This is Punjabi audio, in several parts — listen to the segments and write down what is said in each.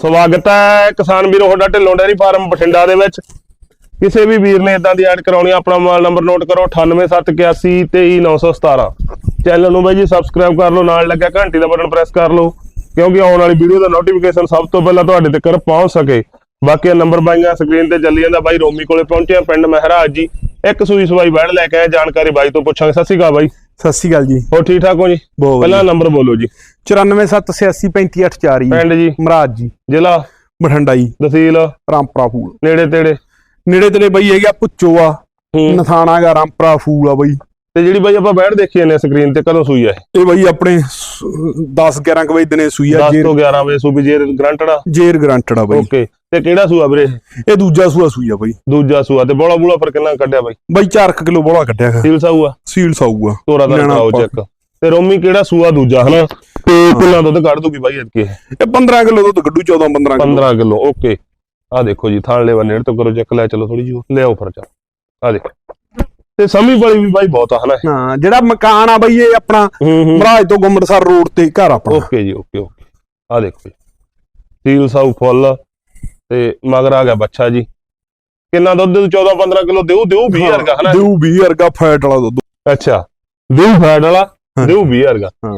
ਸਵਾਗਤ ਹੈ ਕਿਸਾਨ ਵੀਰੋ, ਤੁਹਾਡਾ ਢਿੱਲੋਂ ਡੈਰੀ ਫਾਰਮ ਬਠਿੰਡਾ ਦੇ ਵਿੱਚ। ਕਿਸੇ ਵੀ ਵੀਰ ਨੇ ਇਦਾਂ ਦੀ ਐਡ ਕਰਾਉਣੀ ਆਪਣਾ ਮੋਬਾਈਲ ਨੰਬਰ ਨੋਟ ਕਰੋ 9871823917 ਚੈਨਲ ਨੂੰ ਬਾਈ ਜੀ ਸਬਸਕ੍ਰਾਈਬ ਕਰ ਲਓ, ਨਾਲ ਲੱਗਿਆ ਘੰਟੀ ਦਾ ਬਟਨ ਪ੍ਰੈਸ ਕਰ ਲਓ, ਕਿਉਂਕਿ ਆਉਣ ਵਾਲੀ ਵੀਡੀਓ ਦਾ ਨੋਟੀਫਿਕੇਸ਼ਨ ਸਭ ਤੋਂ ਪਹਿਲਾਂ ਤੁਹਾਡੇ ਤੱਕ ਪਹੁੰਚ ਸਕੇ। ਬਾਕੀ ਨੰਬਰ ਬਾਈਆਂ ਸਕਰੀਨ ਤੇ ਚੱਲੀ ਜਾਂਦਾ, ਬਾਈ ਰੋਮੀ ਕੋਲੇ ਪਹੁੰਚਿਆ, ਪਿੰਡ ਮਹਿਰਾਜ ਜੀ। ਇੱਕ ਸੂਈ ਸਵਾਈ ਬੈੜ ਲੈ ਕੇ ਆਏ, ਜਾਣਕਾਰੀ ਬਾਈ ਤੋਂ ਪੁੱਛਾਂਗੇ। ਸਤਿ ਸ਼੍ਰੀ ਅਕਾਲ ਬਾਈ। ਸਤਿ ਸ਼੍ਰੀ ਅਕਾਲ ਜੀ। ਹੋਰ ਠੀਕ ਠਾਕ ਹੋ ਜੀ? ਪਹਿਲਾਂ ਨੰਬਰ ਬੋਲੋ ਜੀ। 94783538 ਪਿੰਡ ਜੀ? ਮਹਾਰਾਜ ਜੀ। ਜ਼ਿਲ੍ਹਾ? ਬਠਿੰਡਾ ਜੀ ਤਹਿਸੀਲ? ਰਾਮਪਰਾ ਫੂਲ। ਨੇੜੇ ਤੇੜੇ? ਨੇੜੇ ਤੇੜੇ ਬਈ ਹੈਗਾ ਪੁੱਚੋ ਆ। ਹੂੰ। ਨਥਾਣਾ ਗਾ ਰਾਮਪਰਾ ਫੂਲ ਆ ਬਈ। ਤੇ ਜਿਹੜੀ ਬਾਈ ਆਪਾਂ ਬੈਠ ਦੇਖੀ ਜਾਂਦੇ ਸਕਰੀਨ ਤੇ ਕਦੋਂ ਸੂਈ ਹੈ ਇਹ? ਬਈ ਆਪਣੇ 10 11 ਕੁ ਵਜੇ ਦਿਨੇ ਸੂਈ ਆ 10 ਜੇਰ ਤੋਂ 11 ਵਜੇ ਸੂਬੀ ਜੇਰ ਗਰੰਟੜਾ ਜੇਰ ਗਰੰਟਡ ਆ ਬਈ। ਓਕੇ ਤੇ ਕਿਹੜਾ ਸੂਆ ਵੀਰੇ? ਇਹ ਦੂਜਾ ਸੂਆ ਸੂਈ ਆ ਬਈ। ਦੂਜਾ ਸੂਆ ਤੇ ਬੋਲਾ ਬੂਲਾ ਪਰ ਕਿੰਨਾ ਕੱਢਿਆ ਬਾਈ? ਬਈ 4 ਕਿਲੋ ਬੋਲਾ ਕੱਢਿਆ ਸੀਲ ਸਾਊਆ ਸੀਲ ਸਾਊਗਾ ਤੋਰਾ ਦਾ ਕਰਾਓ। ਚੈੱਕ ਤੇ ਰੋਮੀ ਕਿਹੜਾ ਸੂਆ ਦੂਜਾ ਹਨਾ? ਤੇ ਕਿੰਨਾ ਦੁੱਧ ਕੱਢ ਦੂਗੀ ਬਾਈ ਇਤਕੇ ਇਹ 15 ਕਿਲੋ ਦੁੱਧ ਕੱਢੂ 14 15 ਕਿਲੋ। 15 ਕਿਲੋ ਓਕੇ ਆ ਦੇਖੋ ਜੀ ਥਾਣ ਲੈਵਾ ਨੇੜ ਤੋਂ ਕਰੋ ਚੈੱਕ ਲੈ ਚਲੋ ਥੋੜੀ ਜਿਹੀ ਲਿਆਓ ਫਿਰ ਚਾ ਆ ਦੇਖੋ। ਤੇ ਸਮੀ ਵਾਲੀ ਵੀ ਬਾਈ ਬਹੁਤ ਆ ਹਨਾ ਹਾਂ ਜਿਹੜਾ ਮਕਾਨ ਆ ਬਈ ਇਹ ਆਪਣਾ ਮਹਾਰਾਜ ਤੋਂ ਗੁੰਮੜਸਰ ਰੋਡ ਤੇ ਘਰ ਆਪਣਾ। ਓਕੇ ਜੀ ਓਕੇ ਓਕੇ। ਆ ਦੇਖੋ ਜੀ। ਸੀਲ ਸਾਊ ਫੁੱਲ ਤੇ ਮਗਰ ਆ ਗਿਆ ਬੱਚਾ ਜੀ। ਕਿੰਨਾ ਦੁੱਧ 14 15 ਕਿਲੋ ਦੇਊ ਦੇਊ 20 ਵਰਗਾ ਹਨਾ ਦੇਊ 20 ਵਰਗਾ ਫੈਟ ਵਾਲਾ ਦੁੱਧ। ਅੱਛਾ ਦੇਊ ਫੈਟ ਵਾਲਾ। ਦੇਊ 20 ਵਰਗਾ। ਹਾਂ।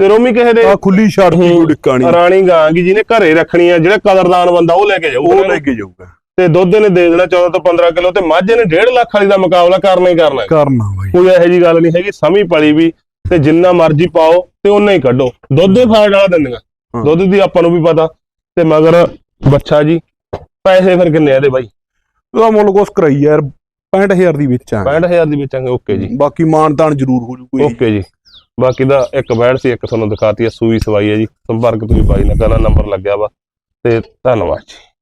ਤੇ ਰੋਮੀ ਕਿਸੇ ਦੇ ਆ ਖੁੱਲੀ ਛੱਡ ਦੀ ਹੂੰ। ਕੋਈ ਡਿੱਕਾ ਨਹੀਂ। ਰਾਣੀ ਗਾਂ ਗੀ ਜਿਹਨੇ ਘਰੇ ਰੱਖਣੀ ਆ ਜਿਹੜਾ ਕਦਰਦਾਨ ਬੰਦਾ ਉਹ ਲੈ ਕੇ ਜਾਊਗਾ ਉਹ ਲੈ ਕੇ ਜਾਊਗਾ। ਤੇ ਦੁੱਧ ਨੇ ਦੇ ਦੇਣਾ 14 ਤੋਂ 15 ਕਿਲੋ ਤੇ ਮੱਝ ਨੇ 1.5 ਲੱਖ ਵਾਲੀ ਦਾ ਮੁਕਾਬਲਾ ਕਰਨਾ ਹੀ ਕਰਨਾ ਹੈ। ਕਰਨਾ ਬਾਈ। ਕੋਈ ਇਹੋ ਜੀ ਗੱਲ ਨਹੀਂ ਹੈਗੀ ਸਮੀ ਪਲੀ ਵੀ ਤੇ ਜਿੰਨਾ ਮਰਜ਼ੀ ਪਾਓ ਤੇ ਉਹਨਾਂ ਹੀ ਕੱਢੋ। ਦੁੱਧ ਦੇ ਫਾਇਦਾ ਵਾਲਾ ਦਿੰਦੀਆਂ। ਹਾਂ। ਦੁੱਧ ਦੀ ਆਪਾਂ ਨੂੰ ਵੀ ਪਤਾ। ਤੇ ਮਗਰ ਬੱਚਾ ਜੀ ਪੈਸੇ ਫਿਰ ਕਿੰਨੇ ਆ ਇਹਦੇ ਬਾਈ? ਉਹਦਾ ਮੁੱਲ ਕੁਛ ਕਰਾਈ ਯਾਰ 65000 ਦੀ ਵਿੱਚ ਆ 65000 ਦੀ ਵੇਚਾਂਗੇ ਓਕੇ ਜੀ। ਬਾਕੀ ਮਾਨਤਾਨ ਜ਼ਰੂਰ ਹੋ ਜੂ ਕੋਈ। ਓਕੇ ਜੀ। ਬਾਕੀ ਦਾ ਇੱਕ ਬੈੜ ਸੀ ਇੱਕ ਤੁਹਾਨੂੰ ਦਿਖਾਤੀ ਆ ਸੂਈ ਸਵਾਈ ਹੈ ਜੀ। ਸੰਪਰਕ ਤੁਸੀਂ ਬਾਈ ਨਾਲ ਕਰਨਾ ਨੰਬਰ ਲੱਗਿਆ ਵਾ। ਤੇ ਧੰਨਵਾਦ ਜੀ।